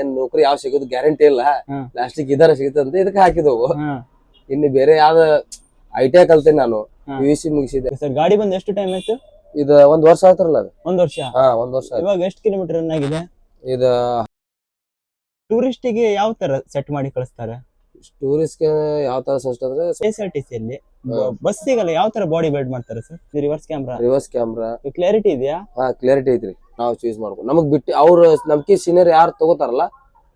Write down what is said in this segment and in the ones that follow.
ಏನ್ ನೌಕರಿ ಯಾವ ಸಿಗೋದು ಗ್ಯಾರಂಟಿ ಇಲ್ಲ. ಲಾಸ್ಟಿಕ್ ಇದಾರ ಸಿಗುತ್ತಂತ ಇದಕ್ಕೆ ಹಾಕಿದವು. ಇನ್ನು ಬೇರೆ ಯಾವ್ದ ಐ ಟಿ ಐ ಕಲ್ತೇನೆ ನಾನು ಯು ಸಿ ಮುಗಿಸಿದೆ. ಸರ್ ಗಾಡಿ ಬಂದು ಎಷ್ಟು ಟೈಮ್ ಆಯ್ತು? ಇದು ಒಂದ್ ವರ್ಷ ಆಯ್ತಾರಲ್ಲ ಅದು. ಒಂದ್ ವರ್ಷ? ಹಾ ಒಂದ್ ವರ್ಷ ಆಯ್ತು. ಇವಾಗ ಎಷ್ಟು ಕಿಲೋಮೀಟರ್ ರನ್ ಆಗಿದೆ? ಇದು ಟೂರಿಸ್ಟಿಗೆ ಯಾವ ತರ ಸೆಟ್ ಮಾಡಿ ಕಳಿಸ್ತಾರೆ? ಟೂರಿಸ್ಟ್ಗೆ ಯಾವ ತರ ಸಜೆಸ್ಟ್ ಅಂದ್ರೆ ಎಸ್ ಆರ್ ಟಿ ಸಿ ಅಲ್ಲಿ ಹಾ. ಬಸ್ಸಿಗೆಲ್ಲ ಯಾವ ತರ ಬಾಡಿ ಬಿಲ್ಡ್ ಮಾಡ್ತಾರೆ sir reverse camera reverse camera clarity ಇದೆಯಾ? ಹಾ ಕ್ಲಾರಿಟಿ ಐತ್ರಿ. ನಾವು ಚೂಸ್ ಮಾಡ್ಕೊ ನಮಗ್ ಬಿಟ್ಟು ಅವ್ರ ನಮ್ಕಿ ಸೀನಿಯರ್ ಯಾರು ತಗೋತಾರಲ್ಲ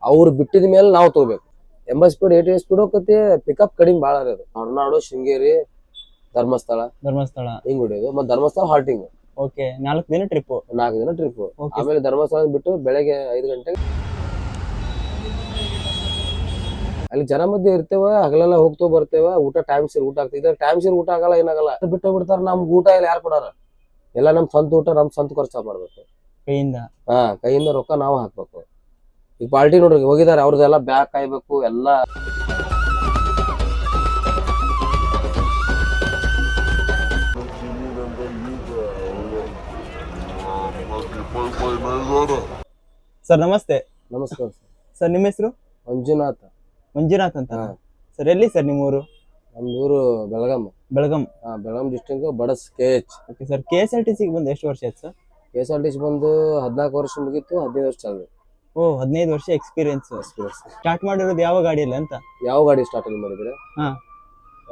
ಅವ್ರು ಬಿಟ್ಟಿದ ಮೇಲೆ ನಾವು ತಗೋಬೇಕು. ಎಂಬತ್ ಸ್ಪೀಡ್ ಏಟ್ ಸ್ಪೀಡ್ ಹೋಗತಿ ಪಿಕಪ್ ಕಡಿಮೆ ಭಾಳ ರೀ ಅದು. ಹೊರನಾಡು ಶೃಂಗೇರಿ ಧರ್ಮಸ್ಥಳ. ಧರ್ಮಸ್ಥಳ. ಹಿಂಗ್ ಹೊಡಿಯೋದು. ಮತ್ತೆ ಧರ್ಮಸ್ಥಳ ಹಾಲ್ಟಿಂಗ್ ಓಕೆ ನಾಲ್ಕು ದಿನ ಟ್ರಿಪ್ ನಾಲ್ಕು ದಿನ ಟ್ರಿಪ್ ಆಮೇಲೆ ಧರ್ಮಸ್ಥಳ ಬಿಟ್ಟು ಬೆಳಗ್ಗೆ ಐದು ಗಂಟೆಗೆ ಅಲ್ಲಿ ಜನ ಮಧ್ಯೆ ಇರ್ತೇವ ಹಗಲೆಲ್ಲ ಹೋಗ್ತೇವ ಬರ್ತೇವೆ ಊಟ ಟೈಮ್ ಸೇರಿ ಊಟ ಆಗ್ತದೆ. ಟೈಮ್ ಸೇರಿ ಊಟ ಆಗಲ್ಲ ಏನಾಗಲ್ಲ. ಬಿಟ್ಟು ಬಿಡ್ತಾರ ನಮ್ಗೆ ಊಟ ಎಲ್ಲ ಯಾರು ಕೊಡಾರ? ಎಲ್ಲ ನಮ್ ಸ್ವಂತ ಊಟ ನಮ್ ಸ್ವಂತ ಖರ್ಚು ಮಾಡ್ಬೇಕು. ಕೈಯಿಂದ. ಹಾ ಕೈಯಿಂದ ರೊಕ್ಕ ನಾವು ಹಾಕ್ಬೇಕು. ಈಗ ಪಾರ್ಟಿ ನೋಡ್ರಿ ಹೋಗಿದಾರೆ ಅವ್ರದ್ದೆಲ್ಲ ಬ್ಯಾಗ್ ಕಾಯ್ಬೇಕು ಎಲ್ಲ. ಸರ್ ನಮಸ್ತೆ. ನಮಸ್ಕಾರ ಸರ್ ಸರ್ ನಿಮ್ಮ ಹೆಸರು? ಮಂಜುನಾಥ್. ಮಂಜುನಾಥ್ ಅಂತ ಸರ್ ಎಲ್ಲಿ ಸರ್ ನಿಮ್ಮ ಊರು ನಮ್ದು ಊರು ಬೆಳಗಾಂ. ಬೆಳಗಾಂ. ಹಾ Belgaum district ಬಡಸ್ K H. Okay sir K S R T ಸಿಗೆ ಬಂದು ಎಷ್ಟು ವರ್ಷ ಆಯ್ತು sir K S R T C ಬಂದು ಹದಿನಾಲ್ಕು ವರ್ಷ ಮುಗಿತು ಹದಿನೈದು ವರ್ಷ ಆಗಿದೆ. ಓ ಹದಿನೈದು ವರ್ಷ ಎಕ್ಸ್ಪೀರಿಯನ್ಸ್ ಎಕ್ಸ್ಪೀರಿಯನ್ಸ್ ಸ್ಟಾರ್ಟ್ ಮಾಡಿರೋದು ಯಾವ ಗಾಡಿಯಲ್ಲಿ ಅಂತ? ಯಾವ ಗಾಡಿ ಸ್ಟಾರ್ಟ್ ಅಲ್ಲಿ ಮಾಡಿದ್ರೆ ಹಾ.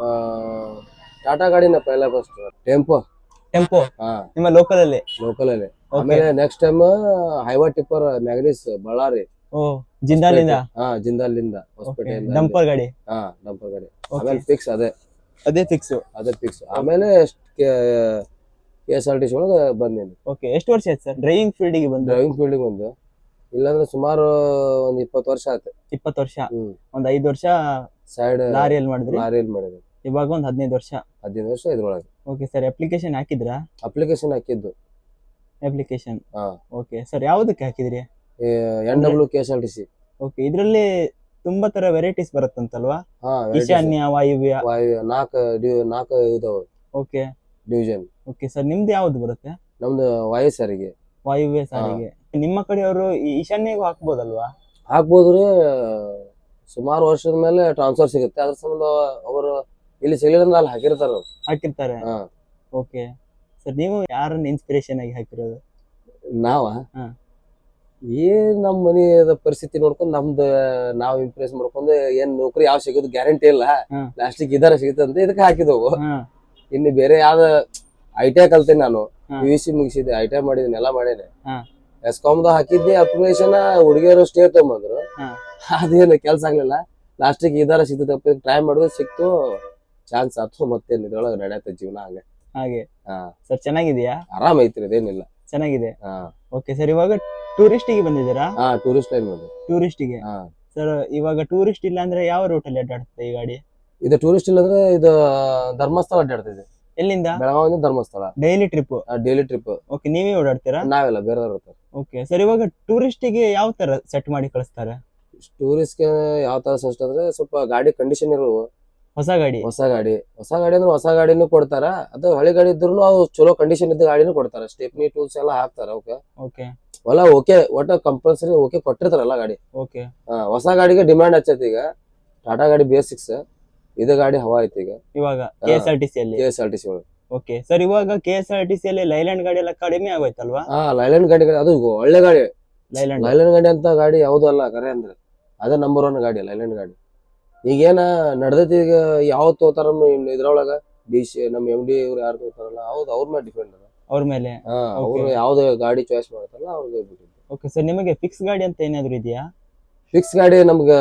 ಆ, ಟಾಟಾ ಗಾಡಿನ ಪೈಲ ಫಸ್ಟ್ ಟೆಂಪೋ ಟೆಂಪೋ ಹಾ. ನಿಮ್ಮ ಲೋಕಲ್ ಅಲ್ಲಿ? ಲೋಕಲ್ ಅಲ್ಲಿ. ಆಮೇಲೆ ನೆಕ್ಸ್ಟ್ ಟೈಮ್ ಹೈವಾ ಟಿಪ್ಪರ್ ಮ್ಯಾಗ್ನಿಸ್ ಬಳ್ಳಾರಿ ಓ ಜಿಂದಾಲಿಂದ? ಹಾ ಜಿಂದಾಲಿಂದ ಹೊಸಪೇಟೆ ಡಂಪರ್ ಗಾಡಿ? ಹಾ ಡಂಪರ್ ಗಾಡಿ. ಆಮೇಲೆ ಫಿಕ್ಸ್ ಅದೇ. ಅದೇ ಫಿಕ್ಸ್ ಅದೇ ಫಿಕ್ಸ್ ಆಮೇಲೆ K S R T C ಒಳಗೆ ಬಂದೇನಿ ಓಕೆ ಎಷ್ಟು ವರ್ಷ ಆಯ್ತು ಸರ್? ಡ್ರೈವಿಂಗ್ ಫೀಲ್ಡಿಗೆ ಬಂದು? ಡ್ರೈವಿಂಗ್ ಫೀಲ್ಡಿಗೆ ಬಂದು. ಇಲ್ಲಾಂದ್ರೆ ಸುಮಾರು ಒಂದು ಇಪ್ಪತ್ತು ವರ್ಷ ಆಯ್ತು. ಇಪ್ಪತ್ತು ವರ್ಷ? ಒಂದು ಒಂದ್ ಐದು ವರ್ಷ ಸೈಡ್ ಲಾರಿಯಲ್ಲಿ ಮಾಡಿದ್ರಿ? ಲಾರಿಯಲ್ಲಿ ಮಾಡಿದ್ರು ಇವಾಗ ಒಂದು ಹದಿನೈದು ವರ್ಷ? ಹದಿನೈದು ವರ್ಷ ಇದ್ರೊಳಗೆ. ಓಕೆ ಸರ್ ಅಪ್ಲಿಕೇಶನ್ ಹಾಕಿದ್ರಾ? ಅಪ್ಲಿಕೇಶನ್ ಹಾಕಿದ್ದು. ಅಪ್ಲಿಕೇಶನ್ ಹಾ. ಓಕೆ ಸರ್ ಯಾವುದಕ್ಕೆ ಹಾಕಿದ್ರಿ? N W K S R T C okay ಇದರಲ್ಲಿ ತುಂಬಾ ತರ ವೆರೈಟೀಸ್ ಬರುತ್ತಂತಲ್ವಾ? ಹಾ ಈಶಾನ್ಯ ವಾಯುವ್ಯ. ವಾಯು ನಾಲ್ಕು ನಾಲ್ಕು ಇದಾವೆ. ಓಕೆ ಡಿವಿಷನ್ ಓಕೆ ಸರ್ ನಿಮ್ದು ಯಾವ್ದು ಬರುತ್ತೆ? ನಮ್ದು ವಾಯು ಸಾರಿಗೆ. ವಾಯುವ್ಯ ಸಾರಿಗೆ. ನಿಮ್ಮ ಕಡೆಯವರು ಅವರು ಈಶಾನ್ಯಗೂ ಹಾಕ್ಬೋದಲ್ವಾ? ಹಾಕ್ಬೋದ್ರಿ ಸುಮಾರು ವರ್ಷದ ಮೇಲೆ ಟ್ರಾನ್ಸ್ಫರ್ ಸಿಗುತ್ತೆ. ಅದ್ರ ಸಂಬಂಧ ಅವರು ಇಲ್ಲಿ ಸಿಗಲಿಲ್ಲ ಅಂದ್ರೆ ಅಲ್ಲಿ ಹಾಕಿರ್ತಾರ ಹಾಕಿರ್ತಾರೆ. ಓಕೆ ಸರ್ ನೀವು ಯಾರನ್ನ ಇನ್ಸ್ಪಿರೇಷನ್ ಆಗಿ ಹಾಕಿರೋದು? ನಾವ? ಹಾ. ಏನ್ ನಮ್ ಮನೆಯದ ಪರಿಸ್ಥಿತಿ ನೋಡ್ಕೊಂಡ್ ನಮ್ದು ನಾವ್ ಇಂಪ್ರೆಸ್ ಮಾಡ್ಕೊಂಡು ಏನ್ ನೌಕರಿ ಯಾವ ಸಿಗೋದು ಗ್ಯಾರಂಟಿ ಇಲ್ಲ. ಹ್ಮ್. ಇದಾರ ಸಿಗುತ್ತೆ ಅಂತ ಇದಕ್ಕೆ ಹಾಕಿದವು. ಇನ್ನು ಬೇರೆ ಯಾವ್ದ ಐ ಟಿ ಐ ಕಲ್ತೇನೆ ನಾನು. ಯು ಸಿ ಮುಗಿಸಿದೆ ಐ ಟಿ ಐ ಮಾಡಿದ್ದೀನಿ ಎಲ್ಲ ಮಾಡೇನೆ. ಎಸ್ಕಾಮ್ದ ಹಾಕಿದ್ದೆ ಅಪ್ಲಿಕೇಶನ್ ಹುಡುಗಿಯರು ಸ್ಟೇ ತಗೊಂಬಂದ್ರು. ಅದೇನು ಕೆಲ್ಸ ಆಗ್ಲಿಲ್ಲ. ಲಾಸ್ಟಿಗೆ ಇದಾರ ಸಿಗ್ತದಪ್ಪ ಟ್ರೈ ಮಾಡಿದ್ರೆ ಸಿಕ್ತು. ಚಾನ್ಸ್ ಆತು ಮತ್ತೆ ಇದ್ರೊಳಗೆ ನಡೆಯುತ್ತೆ ಜೀವನ ಹಾಗೆ. ಹಾಗೆ. ಸರ್ ಚೆನ್ನಾಗಿದೆಯಾ ಆರಾಮ್ ಐತ್ರಿ ಅದೇನಿಲ್ಲ ಚೆನ್ನಾಗಿದೆ. ಹಾ. ಓಕೆ ಸರ್ ಇವಾಗ ಟೂರಿಸ್ಟಿಗೆ ಬಂದಿದ್ದೀರಾ? ಹಾ ಟೂರಿಸ್ಟ್ ಲೈನ್ ಬಂದು. ಟೂರಿಸ್ಟಿಗೆ ಹಾ. ಸರ್ ಇವಾಗ ಟೂರಿಸ್ಟ್ ಇಲ್ಲ ಅಂದ್ರೆ ಯಾವ ಅಲ್ಲಿ ಅಡ್ಡಾಡುತ್ತೆ ಈ ಗಾಡಿ? ಇದು ಟೂರಿಸ್ಟ್ ಇಲ್ಲ ಅಂದ್ರೆ ಇದು ಧರ್ಮಸ್ಥಳ ಅಡ್ಡಾಡ್ತಿದೆ. ಎಲ್ಲಿಂದ? ಬೆಳಗಾವಿಂದ Dharmasthala. Daily trip daily trip okay ನೀವೇ ಓಡಾಡ್ತೀರಾ? ನಾವೆಲ್ಲ ಬೇರೆದವ್ರು ಇರ್ತಾರೆ ಓಕೆ ಸರ್ ಇವಾಗ ಟೂರಿಸ್ಟ್ಗೆ ಯಾವ ತರ ಸೆಟ್ ಮಾಡಿ ಕಳಿಸ್ತಾರೆ? ಟೂರಿಸ್ಟ್ಗೆ ಯಾವ ತರ ಸೆಟ್ ಅಂದ್ರೆ ಸ್ವಲ್ಪ ಗಾಡಿ ಕಂಡೀಷನ್ ಇರುವ ಹೊಸ ಗಾಡಿ? ಹೊಸ ಗಾಡಿ. ಹೊಸ ಗಾಡಿ ಅಂದ್ರೆ ಹೊಸ ಗಾಡಿನೂ ಕೊಡ್ತಾರ ಅದು ಹಳೆ ಗಾಡಿ ಇದ್ರು ಅವು ಚಲೋ ಕಂಡೀಷನ್ ಇದ್ದ ಗಾಡಿನೂ ಕೊಡ್ತಾರ. ಸ್ಟೆಪ್ನಿ ಟೂಲ್ಸ್ ಎಲ್ಲ ಹಾಕ್ತಾರ ಓಕೆ ಓಕೆ ಎಲ್ಲ ಓಕೆ ಒಟ್ಟ ಕಂಪಲ್ಸರಿ ಓಕೆ ಕೊಟ್ಟಿರ್ತಾರಲ್ಲ ಗಾಡಿ. ಓಕೆ. ಹಾ, ಹೊಸ ಗಾಡಿಗೆ ಡಿಮ್ಯಾಂಡ್ ಹಚ್ಚೈತಿ ಈಗ. ಟಾಟಾ ಗಾಡಿ ಬೇಸಿಕ್ಸ್ ಇದ ಗಾಡಿ ಹವಾ ಐತಿ ಈಗ. ಇವಾಗ K S R T C ಅಲ್ಲಿ. K S R T C ಒಳಗೆ. ಓಕೆ. ಸರ್ ಇವಾಗ K S R T C ಅಲ್ಲಿ ಲೈಲ್ಯಾಂಡ್ ಗಾಡಿ ಎಲ್ಲ ಕಡಿಮೆ ಆಗೋಯ್ತಲ್ವಾ? ಹಾ ಲೈಲ್ಯಾಂಡ್ ಗಾಡಿ ಅದು ಒಳ್ಳೆ ಗಾಡಿ. ಲೈಲ್ಯಾಂಡ್ ಲೈಲ್ಯಾಂಡ್ ಗಾಡಿ ಅಂತ ಗಾಡಿ ಯಾವುದು ಅಲ್ಲ ಕರೆ ಅಂದ್ರೆ. ಅದೇ ನಂಬರ್ ಒನ್ ಗಾಡಿ ಲೈಲ್ಯಾಂಡ್ ಗಾಡಿ. ಈಗೇನ ನಡ್ದೈತಿ ಈಗ ಯಾವ ತೋತಾರ ಇದ್ರೊಳಗ? ಡಿ ಸಿ ನಮ್ಮ ಎಂ ಡಿ ಇವ್ರು ಯಾರು ತೋತಾರಲ್ಲ ಹೌದು ಅವ್ರ ಮೇಲೆ ಡಿಪೆಂಡ್ ಅದ. ಅವ್ರ ಮೇಲೆ. ಅವ್ರು ಯಾವ್ದು ಗಾಡಿ ಚಾಯ್ಸ್ ಮಾಡ್ತಾರಲ್ಲ ಅವ್ರಿಗೆ ಬಿಟ್ಟಿದ್ದು ಓಕೆ ಸರ್ ನಿಮಗೆ ಫಿಕ್ಸ್ ಗಾಡಿ ಅಂತ ಏನಾದ್ರು ಇದೆಯಾ? ಫಿಕ್ಸ್ ಗಾಡಿ ನಮ್ಗೆ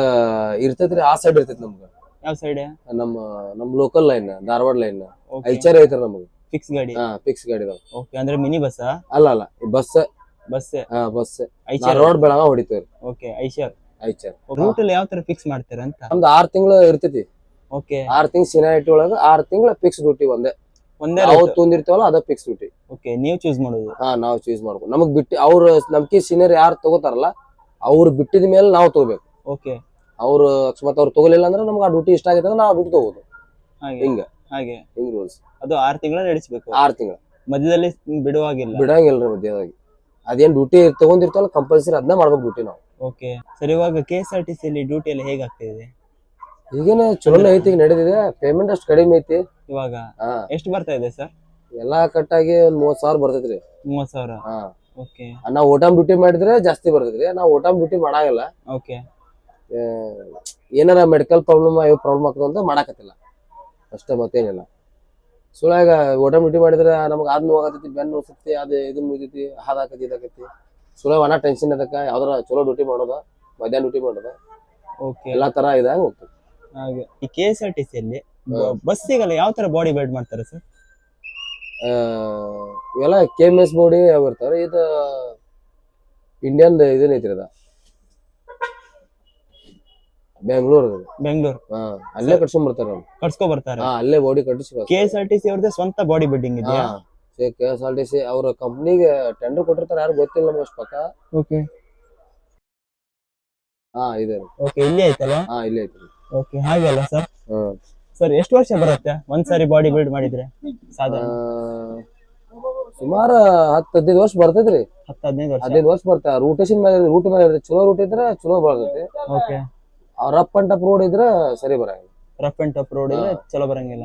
ಇರ್ತೈತ್ರಿ ಆ ಸೈಡ್ ಇರ್ತೈತಿ ನಮ್ಗೆ. ಯಾವ ಸೈಡ್ ನಮ್ಮ ನಮ್ local line Dharwad line Eicher ಐತ್ರ ನಮ್ಗೆ. ಫಿಕ್ಸ್ ಗಾಡಿ? ಹಾ ಫಿಕ್ಸ್ ಗಾಡಿ ಓಕೆ ಅಂದ್ರೆ ಮಿನಿ ಬಸ್ ಅಲ್ಲ ಅಲ್ಲ ಬಸ್ ಬಸ್ ಹಾ ಬಸ್ ಐಚಾರ. ರೋಡ್ ಬೆಳಗಾವ್ ಹೊಡಿತೇವ್ರಿ ಓಕೆ ಐಚಾರ್. ಐಚಾರ್. ರೂಟ್ ಅಲ್ಲಿ ಯಾವ ತರ ಫಿಕ್ಸ್ ಮಾಡ್ತೀರಾ ಅಂತ ನಮ್ದು ಆರ್ ತಿಂಗಳು ಇರ್ತೈತಿ. ಓಕೆ ಆರ್ ತಿಂಗ್ಳು ಸಿನಾರಿಟಿ ಒಳಗ ಆರ್ ತಿಂಗಳ ಫಿಕ್ಸ್ ಡ್ಯೂಟಿ ಒಂದೇ. ಒಂದೇ ನಾವು ತೊಂದಿರ್ತೇವಲ್ಲ ಅದ ಫಿಕ್ಸ್ ಡ್ಯೂಟಿ ಓಕೆ ನೀವು ಚೂಸ್ ಮಾಡೋದು. ಹಾ ನಾವು ಚೂಸ್ ಮಾಡ್ಬೋದು ನಮಗ್ ಬಿಟ್ಟು ಅವ್ರ ನಮ್ಕಿ ಸೀನಿಯರ್ ಯಾರು ತಗೋತಾರಲ್ಲ ಅವ್ರು ಬಿಟ್ಟಿದ ಮೇಲೆ ನಾವು ತಗೋಬೇಕು. ಓಕೆ ಅವ್ರು ಅಕಸ್ಮಾತ್ ಅವ್ರು ತಗೋಲಿಲ್ಲ ಅಂದ್ರೆ ನಮ್ಗೆ ಆ ಡ್ಯೂಟಿ ಇಷ್ಟ ಆಗಿದ್ರೆ ಅಂದ್ರೆ ನಾವು ಡ್ಯೂಟಿ ತಗೋದು ಹಾಗೆ. ಹಿಂಗ. ಹಾಗೆ. ಹಿಂಗ್ ರೂಲ್ಸ್ ಅದು ಆರು ತಿಂಗಳ ನಡೆಸಬೇಕು. ಆರು ತಿಂಗಳ. ಮಧ್ಯದಲ್ಲಿ ಬಿಡುವಾಗಿಲ್ಲ. ಬಿಡಂಗಿಲ್ಲ ಮಧ್ಯದಾಗಿ. ಅದೇನ್ ಡ್ಯೂಟಿ ತಗೊಂಡಿರ್ತಾವಲ್ಲ ಕಂಪಲ್ಸರಿ ಅದನ್ನ ಮಾಡ್ಬೇಕು ಡ್ಯೂಟಿ ನಾವು. ಓಕೆ ಸರ್ ಇವಾಗ K S R T C ಅಲ್ಲಿ ಡ್ಯೂಟಿ ಎಲ್ಲ ಹೇಗೆ ಆಗ್ತಿದೆ ಈಗೇನ ಚಲೋನ ಐತಿ ಈಗ ನಡೆದಿದೆ. ಪೇಮೆಂಟ್ ಅಷ್ಟು ಕಡಿಮೆ ಐತಿ. ಇವಾಗ ಹಾ. ಎಷ್ಟು ಬರ್ತಾ ಇದೆ ಸರ್? ಎಲ್ಲಾ ಕಟ್ಟಾಗಿ ಒಂದ್ ಮೂವತ್ ಸಾವಿರ ಬರ್ತೈತ್ರಿ ಮೂವತ್ ಸಾವಿರ? ಹಾ. ಓಕೆ. ನಾವ್ ಓಟಾಮ್ ಡ್ಯೂಟಿ ಮಾಡಿದ್ರೆ ಜಾಸ್ತಿ ಬರ್ತೈತ್ರಿ ನಾವ್ ಓಟಾಮ್ ಡ್ಯೂಟಿ ಮಾಡಾಗಲ್ಲ. ಓಕೆ. ಆ, ಏನಾರ ಮೆಡಿಕಲ್ ಪ್ರಾಬ್ಲಮ್ ಇವ್ ಪ್ರಾಬ್ಲಮ್ ಆಗ್ತದ ಅಂತ ಮಾಡಾಕತ್ತಿಲ್ಲ. ಅಷ್ಟೇ ಮತ್ತೇನಿಲ್ಲ. ಸುಳ್ಯಾಗ ಓಟಾಮ್ ಡ್ಯೂಟಿ ಮಾಡಿದ್ರೆ ನಮ್ಗೆ ಆದ್ ನೋವಾಗತೈತಿ ಬೆನ್ನು ನೋಸತಿ ಅದು ಇದು ಮುಗಿತೈತಿ ಹಾದಾಕತಿ ಇದಾಕತಿ ಸುಳಾಗ ಒಣ ಟೆನ್ಷನ್ ಅದಕ್ಕ ಯಾವ್ದಾರ ಚಲೋ ಡ್ಯೂಟಿ ಮಾಡೋದ ಮಧ್ಯಾಹ್ನ ಡ್ಯೂಟಿ ಮಾಡೋದ ಓಕೆ. ಎಲ್ಲಾ ತರ ಇದಾಗ ಹೋಗ್ತದೆ ಹಾಗೆ. ಈ K S R T C ಅಲ್ಲಿ ಬಸ್ಸಿಗೆಲ್ಲ ಯಾವ ತರ ಬಾಡಿ ಬಿಲ್ಡ್ ಮಾಡ್ತಾರೆ ಸರ್ ಇವೆಲ್ಲ ಕೆ ಎಂ ಎಸ್ ಬೋಡಿ ಇರ್ತಾವ್ರಿ ಇದು ಇಂಡಿಯನ್ ಇದನ್ನ ಐತ್ರಿ ಅದ. ಬೆಂಗಳೂರು ಬೆಂಗಳೂರು ಅಲ್ಲೇ ಕಟ್ಸ್ಕೊಂಡ್ ಬರ್ತಾರೆ ಅವ್ರು. ಕಟ್ಸ್ಕೊ ಬರ್ತಾರೆ. ಅಲ್ಲೇ ಬಾಡಿ ಕಟ್ಟಿಸಿ K S R T C ಅವ್ರದ್ದೇ ಸ್ವಂತ ಬಾಡಿ ಬಿಲ್ಡಿಂಗ್ ಇದೆಯಾ? K S R T C ಅವ್ರ ಕಂಪ್ನಿಗೆ ಟೆಂಡರ್ ಕೊಟ್ಟಿರ್ತಾರೆ. ಯಾರು ಗೊತ್ತಿಲ್ಲ ನಮ್ಗೆ ಅಷ್ಟು ಪಕ್ಕ. ಓಕೆ ಹಾ ಇದೆ. ಓಕೆ ಇಲ್ಲಿ ಐತಲ್ವಾ? ಹಾ ಇಲ್ಲೇ ಐತ್ರಿ. ಓಕೆ ಹಾಗೆ ಅಲ್ಲ ಸರ್ ಸರ್ ಎಷ್ಟು ವರ್ಷ ಬರುತ್ತೆ ಒಂದ್ಸಾರಿ ಬಾಡಿ ಬಿಲ್ಡ್ ಮಾಡಿದ್ರೆ? ಸಾಧಾರಣ. ಸುಮಾರು ಹತ್ತು ಹದಿನೈದು ವರ್ಷ ಬರ್ತೈತ್ರಿ. ಹತ್ತು ಹದಿನೈದು ವರ್ಷ. ಹದಿನೈದು ವರ್ಷ ಬರ್ತಾ ರೂಟೇಷನ್ ಮೇಲೆ ರೂಟ್ ಮೇಲೆ ಇರ್ತೈತಿ. ಚಲೋ ರೂಟ್ ಇದ್ರೆ ಚಲೋ ಬರ್ತೈತಿ okay rough and tough road ಇದ್ರೆ ಸರಿ ಬರಂಗಿಲ್ಲ. ರಫ್ ಅಂಡ್ ಟಫ್ ರೋಡ್ ಇದ್ರೆ ಚಲೋ ಬರಂಗಿಲ್ಲ.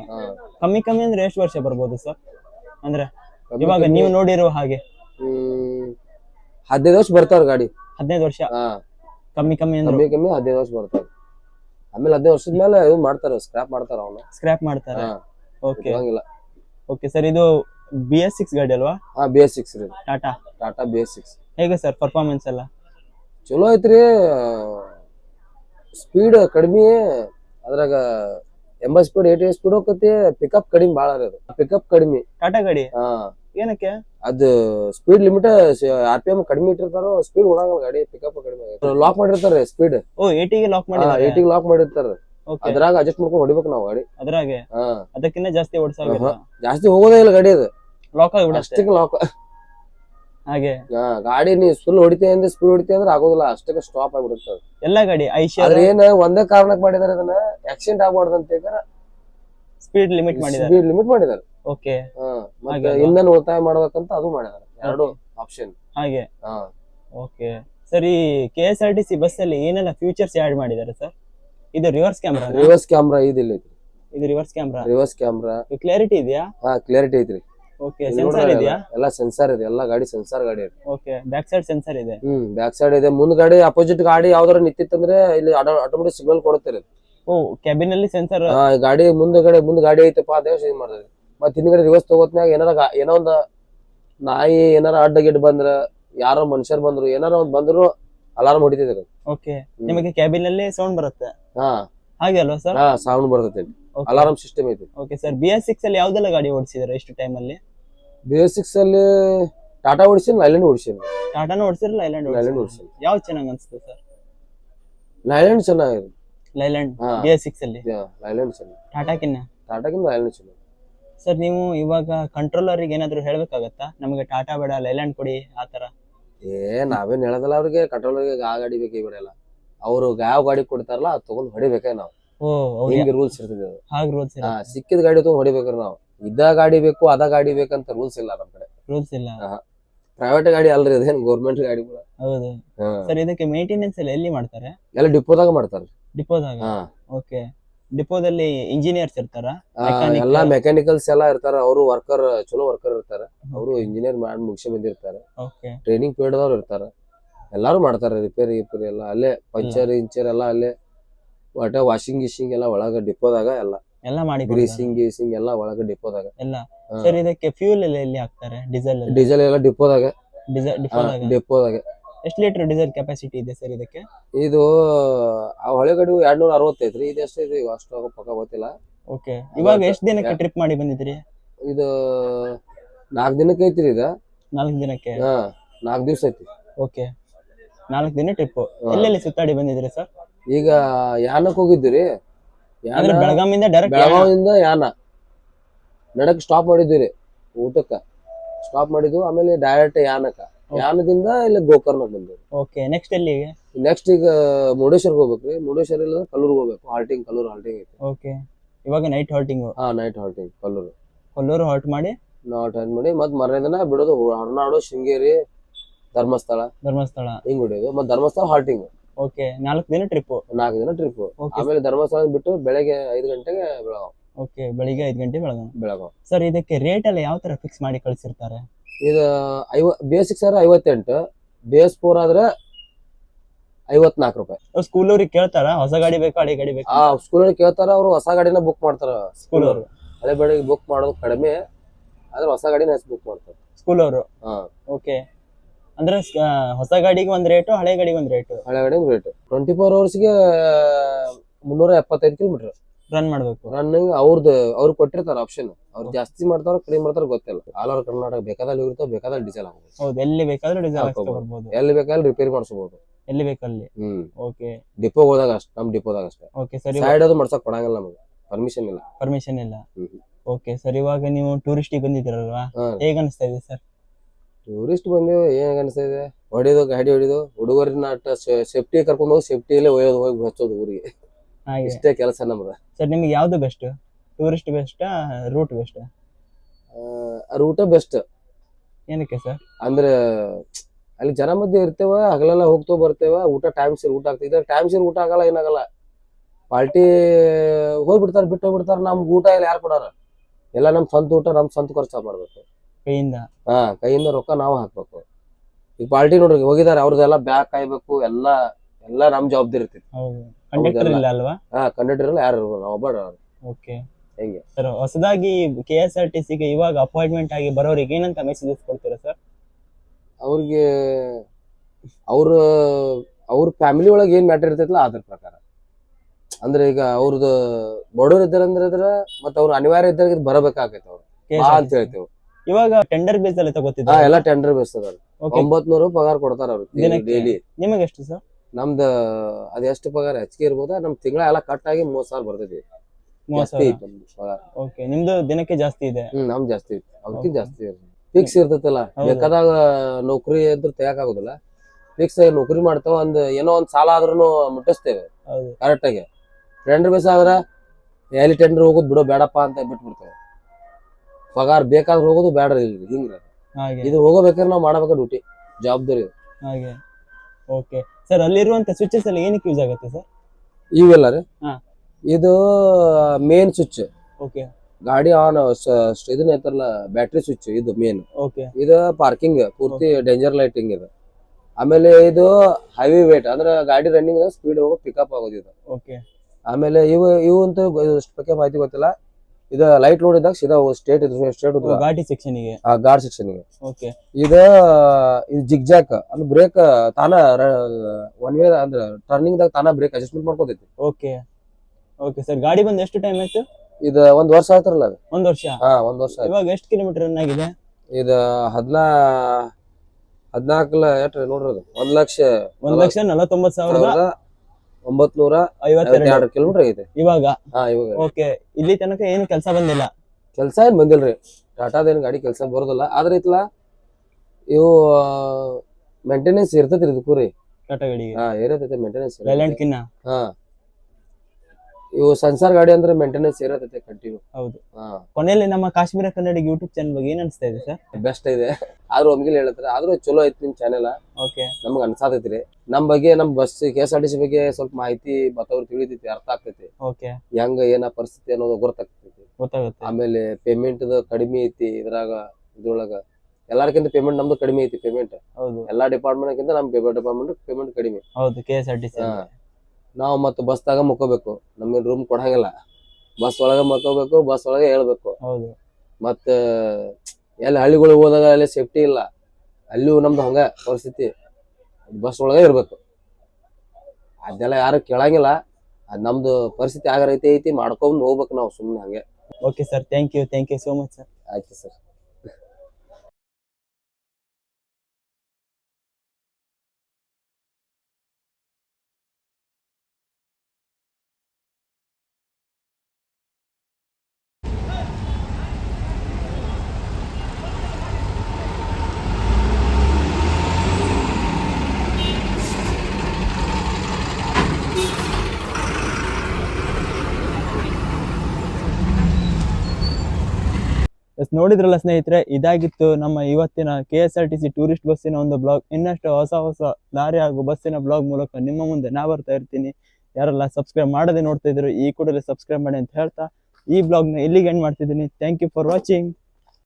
ಕಮ್ಮಿ ಕಮ್ಮಿ ಅಂದ್ರೆ ಎಷ್ಟು ವರ್ಷ ಬರ್ಬೋದು ಸರ್ ಅಂದ್ರೆ ಇವಾಗ ನೀವು ನೋಡಿರೋ ಹಾಗೆ. ಹದಿನೈದು ವರ್ಷ ಬರ್ತಾವ್ರ ಗಾಡಿ. ಹದಿನೈದು ವರ್ಷ. ಕಮ್ಮಿ ಕಮ್ಮಿ ಅಂದ್ರೆ ಕಮ್ಮಿ ಕಮ್ಮಿ ಹದಿನೈದು ವರ್ಷ ಬರ್ತಾವ ಆಮೇಲೆ ಹದಿನೈದು ವರ್ಷದ ಮೇಲೆ ಇದು ಮಾಡ್ತಾರೆ ಸ್ಕ್ರಾಪ್ ಮಾಡ್ತಾರ ಅವನು. ಸ್ಕ್ರಾಪ್ ಮಾಡ್ತಾರೆ. ಓಕೆ ಹಂಗಿಲ್ಲ ಓಕೆ ಸರ್ ಇದು ಬಿ ಎಸ್ ಸಿಕ್ಸ್ ಗಾಡಿ ಅಲ್ವಾ? ಹಾ ಬಿ ಎಸ್ ಸಿಕ್ಸ್ ರೀ. Tata Tata B S six ಹೇಗೆ ಸರ್ ಪರ್ಫಾರ್ಮೆನ್ಸ್ ಎಲ್ಲ? ಚಲೋ ಐತ್ರಿ ಸ್ಪೀಡ್ ಕಡಿಮೆ ಅದ್ರಾಗ ಎಂಬತ್ತು ಸ್ಪೀಡ್ ಏಟಿ ಸ್ಪೀಡ್ ಹೋಗತಿ ಪಿಕಪ್ ಕಡಿಮೆ ಭಾಳ ರೀ ಅದು. ಪಿಕಪ್ ಕಡಿಮೆ. ಟಾಟಾ ಗಾಡಿ? ಹಾ. ಏನಕ್ಕೆ? ಅದು speed limit R P M ಕಡಿಮೆ ಇಟ್ಟಿರ್ತಾರೋ ಸ್ಪೀಡ್ ಓಡಂಗಲ್ಲ ಗಾಡಿ ಪಿಕಪ್ ಕಡಿಮೆ ಲಾಕ್ ಮಾಡಿರ್ತಾರೆ ಸ್ಪೀಡ್ ಓ ಏಟಿಗೆ ಲಾಕ್ ಮಾಡಿ ಏಟಿಗೆ ಲಾಕ್ ಮಾಡಿರ್ತಾರೆ. ಅದ್ರಾಗ ಅಡ್ಜಸ್ಟ್ ಮಾಡ್ಕೊಂಡು ಹೊಡಿಬೇಕು ನಾವು ಗಾಡಿ. ಅದ್ರಾಗೆ? ಅದಕ್ಕಿಂತ ಜಾಸ್ತಿ ಓಡಿಸಾಗಿಲ್ಲ ಜಾಸ್ತಿ ಹೋಗೋದೇ ಇಲ್ಲ ಗಾಡಿ ಅದು. ಲಾಕ್ ಆಗಿಬಿಡಷ್ಟೇ ಅಷ್ಟಕ್ಕೆ ಲಾಕ್ ಹಾಗೆ? ಹಾ ಗಾಡಿ ನೀ ಫುಲ್ ಹೊಡಿತೀಯ ಅಂದ್ರೆ ಸ್ಪೀಡ್ ಹೊಡಿತೀಯ ಅಂದ್ರೆ ಆಗೋದಿಲ್ಲ ಅಷ್ಟಕ್ಕೆ ಸ್ಟಾಪ್ ಆಗ್ಬಿಡುತ್ತೆ ಎಲ್ಲ ಗಾಡಿ ಐಶ್ ಆದ್ರೆ ಏನ್ ಒಂದೇ ಕಾರಣಕ್ಕೆ ಮಾಡಿದಾರೆ ಅದನ್ನ ಆಕ್ಸಿಡೆಂಟ್ ಆಗ್ಬಾರ್ದು ಅಂತ ಸ್ಪೀಡ್ ಲಿಮಿಟ್ ಮಾಡಿದ್ದಾರೆ. ಸ್ಪೀಡ್ ಲಿಮಿಟ್ ಮಾಡಿದ್ದಾರೆ. ಓಕೆ ಹಾ ಮತ್ತೆ ಹಾಗೆ ಅಲ್ವಾ? ಇಂಧನ ಉಳಿತಾಯ ಮಾಡ್ಬೇಕಂತ ಅದು ಮಾಡಿದ್ದಾರೆ. ಎರಡು ಆಪ್ಷನ್ ಹಾಗೆ. ಹಾ. ಓಕೆ ಸರಿ ಈ K S R T C bus ಅಲ್ಲಿ ಏನೆಲ್ಲ ಫ್ಯೂಚರ್ಸ್ ಆಡ್ ಮಾಡಿದ್ದಾರೆ ಸರ್ ಇದು ರಿವರ್ಸ್ ಕ್ಯಾಮ್ರಾ ರಿವರ್ಸ್ ಕ್ಯಾಮ್ರಾ ಇದಿಲ್ಲ ಐತ್ರಿ. ಇದು reverse camera reverse camera clarity ಇದೆಯಾ? ಹಾ ಕ್ಲಾರಿಟಿ ಐತ್ರಿ. ಓಕೆ ಇಲ್ಲಿ ಸೆನ್ಸರ್ ನೋಡ್ರಿ ಇದೆಯಾ? ಎಲ್ಲ- ಎಲ್ಲ ಸೆನ್ಸಾರ್ ಇದೆ. ಎಲ್ಲ ಗಾಡಿ ಸೆನ್ಸಾರ್ ಗಾಡಿ ಇದೆ ಓಕೆ ಬ್ಯಾಕ್ ಸೈಡ್ ಸೆನ್ಸರ್ ಇದೆ. ಹ್ಮ್ ಬ್ಯಾಕ್ ಸೈಡ್ ಇದೆ. ಮುಂದ್ ಗಾಡಿ ಅಪೋಸಿಟ್ ಗಾಡಿ ಯಾವ್ದಾರ ನಿಂತಿತ್ತಂದ್ರೆ ಇಲ್ಲಿ ಆಟೋಮೆಟಿಕ್ ಸಿಗ್ನಲ್ ಕೊಡುತ್ತೆ ಓ ಕ್ಯಾಬಿನ್ ಅಲ್ಲಿ ಸೆನ್ಸರ್ ಆ, ಗಾಡಿ ಮುಂದ್ಗಡೆ ಮುಂದ್ ಗಾಡಿ ಐತಪ್ಪ ಅದೇ ಇದು ಮಾಡ್ತಾರೆ ಮತ್ತೆ ಹಿಂದ್ಗಡೆ ರಿವರ್ಸ್ ತಗೋತ್ನಾಗ ಏನಾರ ಗಾ- ಏನೋ ಒಂದ್ ನಾಯಿ ಏನಾರ ಅಡ್ಡ ಗಿಡ್ಡ ಬಂದ್ರ ಯಾರೋ ಮನುಷ್ಯರ್ ಬಂದ್ರು ಏನಾರ ಒಂದ್ ಬಂದ್ರು ಅಲಾರ್ಮ್ ಹೊಡಿತಿದ್ರು ಓಕೆ ನಿಮಗೆ ಕ್ಯಾಬಿನ್ ಅಲ್ಲಿ ಸೌಂಡ್ ಬರುತ್ತೆ? ಹಾ. ಹಾಗೆ ಅಲ್ವಾ ಸರ್ ಹಾ ಸೌಂಡ್ ಬರ್ತೈತಿ. ಅಲಾರ್ಮ್ ಸಿಸ್ಟಮ್ ಐತಿ. Okay sir B S six ಅಲ್ಲಿ ಯಾವ್ದೆಲ್ಲ ಗಾಡಿ ಓಡಿಸಿದ್ರೆ ಎಷ್ಟು ಟೈಮ್ ಅಲ್ಲಿ? ಬೇಸಿಕ್ಸ್ ಅಲ್ಲಿ ಟಾಟಾ ಓಡಿಸಿನ್ ಲೈಲೆಂಡ್ ಓಡಿಸಿನ್ ಟಾಟಾನು ಓಡಿಸಿರಲ್ಲ ಲೈಲ್ಯಾಂಡ್ ಲೈಲೆಂಡ್ ಓಡಿಸಿದ್ರು ಓಡಿಸಿನ್ ಯಾವ್ದು ಚೆನ್ನಾಗಿ ಅನ್ಸುತ್ತೆ ಸರ್ ಲೈಲೆಂಡ್ ಚೆನ್ನಾಗಿದೆ. ಲೈಲ್ಯಾಂಡ್ ಹಾ. ಬಿ ಎಸ್ ಸಿಕ್ಸ್ ಅಲ್ಲಿ. ಲೈಲ್ಯಾಂಡ್ ಚೆನ್ನಾಗಿ ಟಾಟಾಕಿನ್ನ ಟಾಟಾಗಿಂದ ಲೈಲೆಂಡ್ ಚೆನ್ನಾಗಿ ಸರ್. ನೀವು ಇವಾಗ ಕಂಟ್ರೋಲರ್ಗೆ ಏನಾದ್ರು ಹೇಳ್ಬೇಕಾಗತ್ತಾ? ನಮಗೆ ಟಾಟಾ ಬೇಡ ಲೈಲ್ಯಾಂಡ್ ಕೊಡಿ ಆ ತರ ಏ ನಾವೇನ್ ಹೇಳೋದಲ್ಲ ಅವ್ರಿಗೆ. ಕಂಟ್ರೋಲರ್ಗೆ ಆ ಗಾಡಿ ಬೇಕೇ ಬಿಡಲ್ಲ. ಅವರು ಯಾವ ಗಾಡಿ ಕೊಡ್ತಾರಲ್ಲ ಅದು ತಗೊಂಡ್ ಹೊಡಿಬೇಕೇ ನಾವು. ಓ ಹಿಂಗೆ ರೂಲ್ಸ್ ಇರ್ತದೆ ಅದು. ಹಾಗೆ ರೂಲ್ಸ್ ಹಾ ಇಲ್ಲ ಸಿಕ್ಕಿದ ಗಾಡಿ ತಗೊಂಡ್ ಹೊಡಿಬೇಕ್ರಿ ನಾವು. ಇದ್ದ ಗಾಡಿ ಬೇಕು ಅದ ಗಾಡಿ ಬೇಕಂತ ರೂಲ್ಸ್ ಇಲ್ಲ ನಮ್ ಕಡೆ. ರೂಲ್ಸ್ ಇಲ್ಲ. ಪ್ರೈವೇಟ್ ಗಾಡಿ ಅಲ್ರಿ ಅದೇನ್ ಗೌರ್ಮೆಂಟ್ ಗಾಡಿ ಕೂಡ. ಹೌದು. ಸರ್ ಇದಕ್ಕೆ ಮೇಂಟೆನೆನ್ಸ್ ಎಲ್ಲ ಎಲ್ಲಿ ಮಾಡ್ತಾರೆ? ಎಲ್ಲ ಡಿಪೋದಾಗ ಮಾಡ್ತಾರ ಡಿಪೋದಾಗ ಓಕೆ ಡಿಪೋದಲ್ಲಿ ಇಂಜಿನಿಯರ್ಸ್ ಇರ್ತಾರ? ಎಲ್ಲಾ ಮೆಕ್ಯಾನಿಕಲ್ಸ್ ಎಲ್ಲಾ ಇರ್ತಾರ ಅವರು ವರ್ಕರ್ ಚಲೋ ವರ್ಕರ್ ಇರ್ತಾರ. ಅವರು ಇಂಜಿನಿಯರ್ ಮಾಡಿ ಮುಗಿಸಿ ಬಂದಿರ್ತಾರ. ಓಕೆ ಟ್ರೈನಿಂಗ್ ಪೀರಿಯಡ್ ಅವ್ರು ಇರ್ತಾರ. ಎಲ್ಲಾರು ಮಾಡ್ತಾರ ರಿಪೇರಿ ರಿಪೇರಿ ಎಲ್ಲ. ಅಲ್ಲೇ ಪಂಚರ್ ಇಂಚರ್ ಎಲ್ಲಾ ಅಲ್ಲೇ. ಒಟ್ಟ ವಾಷಿಂಗ್ ಗಿಶಿಂಗ್ ಎಲ್ಲಾ ಒಳಗ ಡಿಪೋದಾಗ ಎಲ್ಲ. ಎಲ್ಲ ಮಾಡಿ ಗ್ರೀಸಿಂಗ್ ಗೀಸಿಂಗ್ ಎಲ್ಲ ಒಳಗ ಡಿಪೋದಾಗ ಎಲ್ಲ. ಸರ್ ಇದಕ್ಕೆ ಫ್ಯೂಲ್ ಎಲ್ಲ ಎಲ್ಲಿ ಹಾಕ್ತಾರೆ? ಡೀಸೆಲ್ ಡೀಸೆಲ್ ಎಲ್ಲ ಡಿಪೋದಾಗ ಡಿಪೋದಾಗ ಎಷ್ಟು ಲೀಟರ್ ಡೀಸೆಲ್ ಕೆಪಾಸಿಟಿ ಇದೆ ಸರ್ ಇದಕ್ಕೆ? ಇದು ಆ ಹೊಳೆಗಡೆ ಗಾಡಿ ಎರಡ್ ನೂರ ಅರವತ್ತೈತ್ರಿ ಇದು ಎಷ್ಟು ಇದು ಅಷ್ಟು ಪಕ್ಕ ಗೊತ್ತಿಲ್ಲ. ಓಕೆ ಇವಾಗ ಎಷ್ಟು ದಿನಕ್ಕೆ ಟ್ರಿಪ್ ಮಾಡಿ ಬಂದಿದ್ರಿ ಇದು ನಾಲ್ಕು ದಿನಕ್ಕೆ ಐತ್ರಿ ಇದು. ನಾಲ್ಕು ದಿನಕ್ಕೆ? ಹಾ ನಾಲ್ಕು ದಿವಸ ಐತಿ ಓಕೆ ನಾಲ್ಕು ದಿನ ಟ್ರಿಪ್ ಎಲ್ಲೆಲ್ಲಿ ಸುತ್ತಾಡಿ ಬಂದಿದ್ರಿ ಸರ್ ಈಗ ಯಾನಕ್ಕೆ ಹೋಗಿದ್ದೀರಿ? ಯಾನ ಅಂದ್ರೆ ಬೆಳಗಾಮಿಂದ ಡೈರೆಕ್ಟ್ ಬೆಳಗಾವಿಯಿಂದ ಯಾನ? ನಡಕ್ ಸ್ಟಾಪ್ ಮಾಡಿದ್ವಿ ರೀ ಊಟಕ್ಕ. ಸ್ಟಾಪ್ ಮಾಡಿದ್ವಿ ಆಮೇಲೆ ಡೈರೆಕ್ಟ್ ಯಾನಕ್ಕ. ಯಾನದಿಂದ ಇಲ್ಲಿ ಗೋಕರ್ಣ ಬಂದ್ವಿ ಓಕೆ ನೆಕ್ಸ್ಟ್ ಎಲ್ಲಿ ನೆಕ್ಸ್ಟ್ ಈಗ ಮುರುಡೇಶ್ವರ್ಗೆ ಹೋಗ್ಬೇಕ್ರಿ ಮುರುಡೇಶ್ವರ ಇಲ್ಲ ಕಲ್ಲೂರ್ಗೆ ಹೋಗ್ಬೇಕು. ಹಾಲ್ಟಿಂಗ್ ಕಲ್ಲೂರ್ ಹಾಲ್ಟಿಂಗ್ ಐತಿ. ಓಕೆ ಇವಾಗ ನೈಟ್ ಹಾಲ್ಟಿಂಗ್ ಹಾ night halting Kalluru. Kollur halt ಮಾಡಿ? ನಾಟ್ ಹಾಲ್ಟ್ ಮಾಡಿ ಮತ್ ಮರನೇ ದಿನ ಬಿಡೋದು ಹೊರನಾಡು ಶೃಂಗೇರಿ ಧರ್ಮಸ್ಥಳ. ಧರ್ಮಸ್ಥಳ. ಹಿಂಗ್ ಹೊಡಿಯೋದು ಮತ್ ಧರ್ಮಸ್ಥಳ ಹಾಲ್ಟಿಂಗ್ ಓಕೆ ನಾಲ್ಕು ದಿನ ಟ್ರಿಪ್ ನಾಲ್ಕು ದಿನ ಟ್ರಿಪ್ ಆಮೇಲೆ ಧರ್ಮಸ್ಥಳ ಬಿಟ್ಟು ಬೆಳಗ್ಗೆ ಐದು ಗಂಟೆಗೆ ಬೆಳಗಾವ್. ಓಕೆ ಬೆಳಿಗ್ಗೆ ಐದು ಗಂಟೆ ಬೆಳಗಾವ್. ಬೆಳಗಾವ್. ಸರ್ ಇದಕ್ಕೆ ರೇಟ್ ಎಲ್ಲ ಯಾವ ತರ ಫಿಕ್ಸ್ ಮಾಡಿ ಕಳಿಸಿರ್ತಾರೆ? ಇದು ಐವ ಬೇಸಿಕ್ ಸರ್ ಐವತ್ತೆಂಟು ಬೇಸ್ ಫೋರ್ ಆದ್ರೆ ಐವತ್ನಾಲ್ಕು ರೂಪಾಯಿ. ಸ್ಕೂಲ್ ಅವ್ರಿಗೆ ಕೇಳ್ತಾರ? ಹೊಸ ಗಾಡಿ ಬೇಕಾ ಹಳೆ ಗಾಡಿ ಬೇಕಾ? ಆ ಸ್ಕೂಲ್ ಅವ್ರಿಗೆ ಕೇಳ್ತಾರ ಅವ್ರು ಹೊಸ ಗಾಡಿನ ಬುಕ್ ಮಾಡ್ತಾರ. ಸ್ಕೂಲ್ ಅವರು ಹಳೆ ಗಾಡಿ ಬುಕ್ ಮಾಡೋದು ಕಡಿಮೆ ಆದ್ರೆ ಹೊಸ ಗಾಡಿನ ಹೆಚ್ಚು ಬುಕ್ ಮಾಡ್ತಾರೆ. ಸ್ಕೂಲ್ ಅವರು ಹಾ. ಓಕೆ. ಅಂದ್ರೆ ಆ, ಹೊಸ ಗಾಡಿಗೆ ಒಂದ್ ರೇಟು ಹಳೆ ಗಾಡಿಗೆ ಒಂದ್ ರೇಟು ಹಳೆ ಗಾಡಿ ರೇಟ್ ಟ್ವೆಂಟಿ ಫೋರ್ ಅವರ್ಸ್ಗೆ ಮುನ್ನೂರ ಎಪ್ಪತ್ತೈದು ಕಿಲೋಮೀಟರ್ ರನ್ ಮಾಡ್ಬೇಕು. ರನ್ನಿಂಗ್ ಅವ್ರದ್ದು ಅವ್ರು ಕೊಟ್ಟಿರ್ತಾರ ಆಪ್ಷನ್ ಅವ್ರು ಜಾಸ್ತಿ ಮಾಡ್ತಾರ ಕಡಿಮೆ ಮಾಡ್ತಾರ ಗೊತ್ತಿಲ್ಲ. ಆಲ್ ಓವರ್ ಕರ್ನಾಟಕ ಬೇಕಾದಲ್ಲಿ ಇರ್ತಾವ ಬೇಕಾದಲ್ಲಿ ಡೀಸೆಲ್ ಹಾಕ್ಬೋದು. ಹೌದು ಎಲ್ಲಿ ಬೇಕಾದ್ರೂ ಡಿಸೈನ್. ಬರ್ಬೋದು ಎಲ್ಲಿ ಬೇಕಾದ್ರೆ ರಿಪೇರಿ ಮಾಡಿಸ್ಬೋದು. ಎಲ್ಲಿ ಬೇಕಲ್ಲಿ? ಹ್ಮ್. ಓಕೆ ಡಿಪೋ ಹೋದಾಗ ಅಷ್ಟೇ ನಮ್ ಡಿಪೋದಾಗ ಅಷ್ಟೇ. ಓಕೆ ಸರಿ. ಸೈಡ್ ಅದು ಮಾಡ್ಸಕ್ ಕೊಡಂಗಿಲ್ಲ ನಮಗೆ. ಪರ್ಮಿಷನ್ ಇಲ್ಲ. ಪರ್ಮಿಷನ್ ಇಲ್ಲ. ಹ್ಮ್. ಓಕೆ ಸರ್ ಇವಾಗ ನೀವು ಟೂರಿಸ್ಟಿಗೆ ಬಂದಿದ್ದೀರಲ್ವಾ? ಹಾ. ಹೇಗ್ ಅನಿಸ್ತಾ ಇದೆ ಸರ್ ಟೂರಿಸ್ಟ್ ಬಂದಿವಿ ಏನ್ ಅನಿಸ್ತಾ ಇದೆ? ಹೊಡಿಯೋದು ಗಾಡಿ ಹೊಡಿಯೋದು ಹುಡುಗರನ್ನ ಸೇಫ್ಟಿ ಕರ್ಕೊಂಡು ಹೋಗಿ ಸೇಫ್ಟಿಯಲ್ಲೇ ಒಯ್ಯೋದು ಹೋಗಿ ಹಚ್ಚೋದು ಊರಿಗೆ. ಹಾಗೆ. ಇಷ್ಟೇ ಕೆಲಸ ನಮ್ದು. ಸರ್ ನಿಮ್ಗೆ ಯಾವ್ದು ಬೆಸ್ಟ್ ಟೂರಿಸ್ಟ್ ಬೆಸ್ಟಾ ರೂಟ್ ಬೆಸ್ಟ್ ರೂಟ ಬೆಸ್ಟ್ ಏನಕ್ಕೆ ಸರ್ ಅಂದ್ರೆ ಅಲ್ಲಿ ಜನ ಮಧ್ಯೆ ಇರ್ತೇವ ಹಗಲೆಲ್ಲ ಹೋಗ್ತೋ ಬರ್ತೇವ ಊಟ ಟೈಮ್ ಸೇರಿ ಊಟ ಆಗ್ತೈತೆ ಟೈಮ್ ಸೇರಿ ಊಟ ಆಗಲ್ಲ ಏನಾಗಲ್ಲ. ಪಾರ್ಟಿ ಹೋಗ್ಬಿಡ್ತಾರ ಬಿಟ್ಟು ಹೋಗ್ಬಿಡ್ತಾರ ನಮ್ಗೆ ಊಟ ಇಲ್ಲ ಯಾರು ಕೊಡಾರ? ಎಲ್ಲ ನಮ್ ಸ್ವಂತ ಊಟ ನಮ್ ಸ್ವಂತ ಖರ್ಚು ಮಾಡ್ಬೇಕು ಕೈಯಿಂದ? ಹಾ ಕೈಯಿಂದ ರೊಕ್ಕ ನಾವು ಹಾಕ್ಬೇಕು. ಈಗ ಪಾರ್ಟಿ ನೋಡ್ರಿ ಹೋಗಿದಾರೆ ಅವ್ರದ್ದೆಲ್ಲ ಬ್ಯಾಗ್ ಕಾಯ್ಬೇಕು ಎಲ್ಲ ಎಲ್ಲ ನಮ್ ಜವಾಬ್ದಾರಿ ಇರ್ತೈತಿ. ಕಂಡಕ್ಟರ್. ಇಲ್ಲ ಅಲ್ವಾ ಹಾ ಕಂಡಕ್ಟರ್ ಇಲ್ಲ ಯಾರು ನಾವು ಒಬ್ಬ ಓಕೆ. ಹೆಂಗೆ? ಸರ್ ಹೊಸದಾಗಿ ಕೆ ಎಸ್ ಆರ್ ಟಿ ಸಿಗೆ ಇವಾಗ ಅಪಾಯಿಂಟ್ಮೆಂಟ್ ಆಗಿ ಬರೋರಿಗೆ ಏನಂತ ಮೆಸೇಜಸ್ ಕೊಡ್ತೀರಾ ಸರ್? ಅವ್ರಿಗೆ ಅವ್ರ ಅವ್ರ ಫ್ಯಾಮಿಲಿ ಒಳಗೆ ಏನ್ ಮ್ಯಾಟರ್ ಇರ್ತೈತಲ್ಲ ಅದ್ರ ಪ್ರಕಾರ. ಅಂದ್ರೆ ಈಗ ಅವ್ರದ್ದು ಬಡವ್ರು ಇದ್ದರೆ ಅಂದ್ರೆ ಇದ್ರ ಮತ್ತ ಅವ್ರ ಅನಿವಾರ್ಯ ಇದ್ದಾಗ ಇದ್ ಬರಬೇಕಾಗೈತೆ ಅವ್ರು ಬಾ ಅಂತ ಹೇಳ್ತೇವೆ ಇವಾಗ ಟೆಂಡರ್ ಬೇಸ್ ಅಲ್ಲಿ ಹಾ ತಗೋತಿದ್ದಾರೆ ಎಲ್ಲ ಟೆಂಡರ್ ಬೇಸ್ ಅದಾರ ಓಕೆ. ಒಂಬತ್ ನೂರು ಪಗಾರ ಕೊಡ್ತಾರ ಅವ್ರು ದಿನಕ್ಕೆ? ಡೈಲಿ ನಿಮಗೆ ಎಷ್ಟು ಸರ್? ನಮ್ದ ಅದು ಎಷ್ಟು ಪಗಾರ ಹೆಚ್ಚಿಗೆ ಇರ್ಬೋದ ನಮ್ ತಿಂಗಳ ಎಲ್ಲ ಕಟ್ ಆಗಿ ಮೂವತ್ ಸಾವಿರ ಬರ್ತೈತಿ. ಮೂವತ್ತು ಜಾಸ್ತಿ ಐತಿ ನಮ್ದು ಪಗಾರ ಓಕೆ ನಿಮ್ದು ದಿನಕ್ಕೆ ಜಾಸ್ತಿ ಇದೆ? ಹ್ಮ್ ನಮ್ ಜಾಸ್ತಿ ಐತಿ. ಅದಕ್ಕಿಂತ. ಜಾಸ್ತಿ ಫಿಕ್ಸ್ ಇರ್ತೈತಲ್ಲ ಹೌದು. ಬೇಕಾದಾಗ ನೌಕರಿ ಇದ್ರೆ ತೆಗಿಯಕ್ ಆಗುದಿಲ್ಲ. ಫಿಕ್ಸ್ ನೌಕರಿ ಮಾಡ್ತಾವ ಒಂದ್ ಏನೋ ಒಂದ್ ಸಾಲ ಆದ್ರೂ ಮುಟ್ಟಿಸ್ತೇವೆ. ಹೌದು. ಕರೆಕ್ಟ್ ಆಗಿ. ಟೆಂಡರ್ ಬೇಸ್ ಆದ್ರ ಎಲ್ಲಿ ಟೆಂಡರ್ ಹೋಗೋದು ಬಿಡೋ ಬೇಡಪ್ಪ ಅಂತ ಬಿಟ್ಬಿಡ್ತೇವೆ. ಪಗಾರ ಬೇಕಾದ್ರೆ ಹೋಗೋದು ಬೇಡ ಇಲ್ಲಿ ಹಾಗೆ ಇದು ಹೋಗಬೇಕಾದ್ರೆ ನಾವು ಮಾಡಬೇಕು ಡ್ಯೂಟಿ ಜವಾಬ್ದಾರಿ. ಹಾಗೆ. ಓಕೆ ಸರ್ ಅಲ್ಲಿರುವಂತ ಸ್ವಿಚಸ್ ಎಲ್ಲ ಏನಕ್ಕೆ ಯೂಸ್ ಆಗುತ್ತೆ ಸರ್ ಇವೆಲ್ಲ ರೀ. ಹಾ. ಇದು ಮೇನ್ ಸ್ವಿಚ್ ಓಕೆ ಗಾಡಿ ಆನ್ ಇದನ್ನ ಐತಲ್ಲ ಬ್ಯಾಟ್ರಿ ಸ್ವಿಚ್ ಇದು ಮೇನ್ ಓಕೆ ಇದು ಪಾರ್ಕಿಂಗ್ ಪೂರ್ತಿ ಡೇಂಜರ್ ಲೈಟಿಂಗ್ ಇದು. ಆಮೇಲೆ ಇದು ಹೈವಿ ವೇಟ್ ಅಂದ್ರೆ ಗಾಡಿ ರನ್ನಿಂಗ್ ಸ್ಪೀಡ್ ಹೋಗೋ ಪಿಕಪ್ ಆಗೋದು ಇದು. ಓಕೆ ಆಮೇಲೆ ಇವು ಇವು ಅಂತ ಬಗ್ಗೆ ಮಾಹಿತಿ ಗೊತ್ತಿಲ್ಲ. ಇದು ಲೈಟ್ ಲೋಡ್ ಇದ್ದಾಗ ಸೀದಾ ಸ್ಟೇಟ್ ಸ್ಟೇಟ್ ಘಾಟಿ ಸೆಕ್ಷನ್ಗೆ ಆ ಗಾರ್ಡ್ ಸೆಕ್ಷನ್ಗೆ ಓಕೆ ಇದ ಇದು ಜಿಗ್ ಜಾಕ್ ಅಂದ್ರೆ ಬ್ರೇಕ್ ತಾನ ಒನ್ ವೇ ಅಂದ್ರೆ ಟರ್ನಿಂಗ್ ದಾಗ ತಾನ ಬ್ರೇಕ್ ಅಡ್ಜಸ್ಟ್ಮೆಂಟ್ ಮಾಡ್ಕೋತೈತಿ. ಓಕೆ ಓಕೆ ಸರ್ ಗಾಡಿ ಬಂದ ಎಷ್ಟು ಟೈಮ್ ಆಯ್ತು? ಇದು ಒಂದ್ ವರ್ಷ ಆಯ್ತಾರಲ್ಲ ಅದು. ಒಂದ್ ವರ್ಷ? ಹಾ ಒಂದ್ ವರ್ಷ ಆಯ್ತು. ಇವಾಗ ಎಷ್ಟು ಕಿಲೋಮೀಟರ್ ರನ್ ಆಗಿದೆ? ಇದು ಹದಿನಾ ಹದಿನಾಲ್ಕು ಎಷ್ಟು ನೋಡ್ರಿ ಅದು. ಒಂದ್ ಲಕ್ಷ ಒಂದ್ ಲಕ್ಷ ನಲವತ್ತೊಂಬತ್ತು ಸಾವಿರದ ಸಾವಿರದ ಒಂಬತ್ನೂರ ಐವತ್ತೆರಡು. ಕಿಲೋಮೀಟರ್ ಐತೆ. ಇವಾಗ? ಹಾ ಇವಾಗ. ಓಕೆ ಇಲ್ಲಿ ತನಕ ಏನು ಕೆಲಸ ಬಂದಿಲ್ಲ? ಕೆಲಸ ಏನ್ ಬಂದಿಲ್ರಿ ಟಾಟಾದೇನು ಗಾಡಿ ಕೆಲಸ ಬರೋದಿಲ್ಲ. ಆದ್ರೆ ಇತ್ಲ ಇವು ಮೇಂಟೆನೆನ್ಸ್ ಇರ್ತೈತ್ರಿ ಇದಕ್ಕೂ ರೀ. ಟಾಟಾ ಗಾಡಿಗೆ? ಹಾ ಇರತೈತೆ ಮೇಂಟೆನೆನ್ಸ್ ಕಿನ್ನ? ಹಾ. ಇವು ಸಂಸಾರ್ ಗಾಡಿ ಅಂದ್ರೆ ಮೇಂಟೆನೆನ್ಸ್ ಇರತೈತೆ ಕಂಟಿನ್ಯೂ ಹೌದು. ಕೊನೆಯಲ್ಲಿ ನಮ್ಮ ಕಾಶ್ಮೀರ ಕನ್ನಡ ಯೂಟ್ಯೂಬ್ ಚಾನಲ್ ಬಗ್ಗೆ ಏನ್ ಅನಿಸ್ತಾ ಇದೆ ಸರ್ ಬೆಸ್ಟ್ ಇದೆ. ಆದ್ರೂ ಒಮ್ಗಿಲ್ ಹೇಳ್ತಾರೆ. ಆದ್ರೂ ಚಲೋ ಐತಿ ನಿಮ್ ಚಾನೆಲ್ ಓಕೆ ನಮ್ಗೆ ಅನ್ಸಾತೈತ್ರಿ ನಮ್ ಬಗ್ಗೆ ನಮ್ bus K S R T C ಬಗ್ಗೆ ಸ್ವಲ್ಪ ಮಾಹಿತಿ ಮತ್ತವ್ರು ತಿಳಿತೈತಿ ಅರ್ಥ ಆಗ್ತೈತಿ. ಓಕೆ ಹೆಂಗ ಏನ ಪರಿಸ್ಥಿತಿ ಅನ್ನೋದು ಗೊತ್ತಾಗ್ತೈತಿ. ಗೊತ್ತಾಗುತ್ತೆ. ಆಮೇಲೆ ಪೇಮೆಂಟ್ ಕಡಿಮೆ ಐತಿ ಇದ್ರಾಗ ಇದ್ರೊಳಗ. ಎಲ್ಲಾರ್ಕಿಂತ ಪೇಮೆಂಟ್ ನಮ್ದು ಕಡಿಮೆ ಐತಿ ಪೇಮೆಂಟ್ ಹೌದು. ಎಲ್ಲಾ ಡಿಪಾರ್ಟ್ಮೆಂಟ್ ಕಿಂತ ನಮ್ ಡಿಪಾರ್ಟ್ಮೆಂಟ್ ಪೇಮೆಂಟ್ ಕಡಿಮೆ. ಹೌದು K S R T C. ನಾವು ಮತ್ತೆ ಬಸ್ದಾಗ ಮುಕ್ಕೋಬೇಕು. ನಮ್ಗೆ ರೂಮ್ ಕೊಡಂಗಿಲ್ಲ. ಬಸ್ ಒಳಗ ಮಕ್ಕೋಬೇಕು ಬಸ್ ಒಳಗೆ ಹೇಳ್ಬೇಕು. ಹೌದು. ಮತ್ತೆ ಎಲ್ಲಿ ಹಳ್ಳಿಗಳಿಗೆ ಹೋದಾಗ ಅಲ್ಲಿ ಸೇಫ್ಟಿ ಇಲ್ಲ. ಅಲ್ಲೂ ನಮ್ದು ಹಂಗ ಪರಿಸ್ಥಿತಿ. ಬಸ್ ಒಳಗೆ ಇರ್ಬೇಕು. ಅದೆಲ್ಲ ಯಾರು ಕೇಳಂಗಿಲ್ಲ. ಅದ್ ನಮ್ದು ಪರಿಸ್ಥಿತಿ ಆಗ ಐತಿ ಐತಿ ಮಾಡ್ಕೊಂಡ್ ಹೋಗ್ಬೇಕು ನಾವು ಸುಮ್ಮನೆ ಹಂಗೆ. Okay sir thank you thank you so much sir ಆಯ್ತು ಸರ್ ನೋಡಿದ್ರಲ್ಲ ಸ್ನೇಹಿತರೆ, ಇದಾಗಿತ್ತು ನಮ್ಮ ಇವತ್ತಿನ K S R T C tourist ಬಸ್ಸಿನ ಒಂದು ಬ್ಲಾಗ್ ಇನ್ನಷ್ಟು ಹೊಸ ಹೊಸ ಲಾರಿ ಹಾಗೂ ಬಸ್ಸಿನ ಬ್ಲಾಗ್ ಮೂಲಕ ನಿಮ್ಮ ಮುಂದೆ ನಾ ಬರ್ತಾ ಇರ್ತೀನಿ. ಯಾರೆಲ್ಲ ಸಬ್ಸ್ಕ್ರೈಬ್ ಮಾಡದೆ ನೋಡ್ತಾ ಇದ್ರು ಈ ಕೂಡಲೇ ಸಬ್ಸ್ಕ್ರೈಬ್ ಮಾಡಿ ಅಂತ ಹೇಳ್ತಾ ಈ ಬ್ಲಾಗ್ನ ಇಲ್ಲಿಗೆ ಎಂಡ್ ಮಾಡ್ತಿದ್ದೀನಿ. Thank you for watching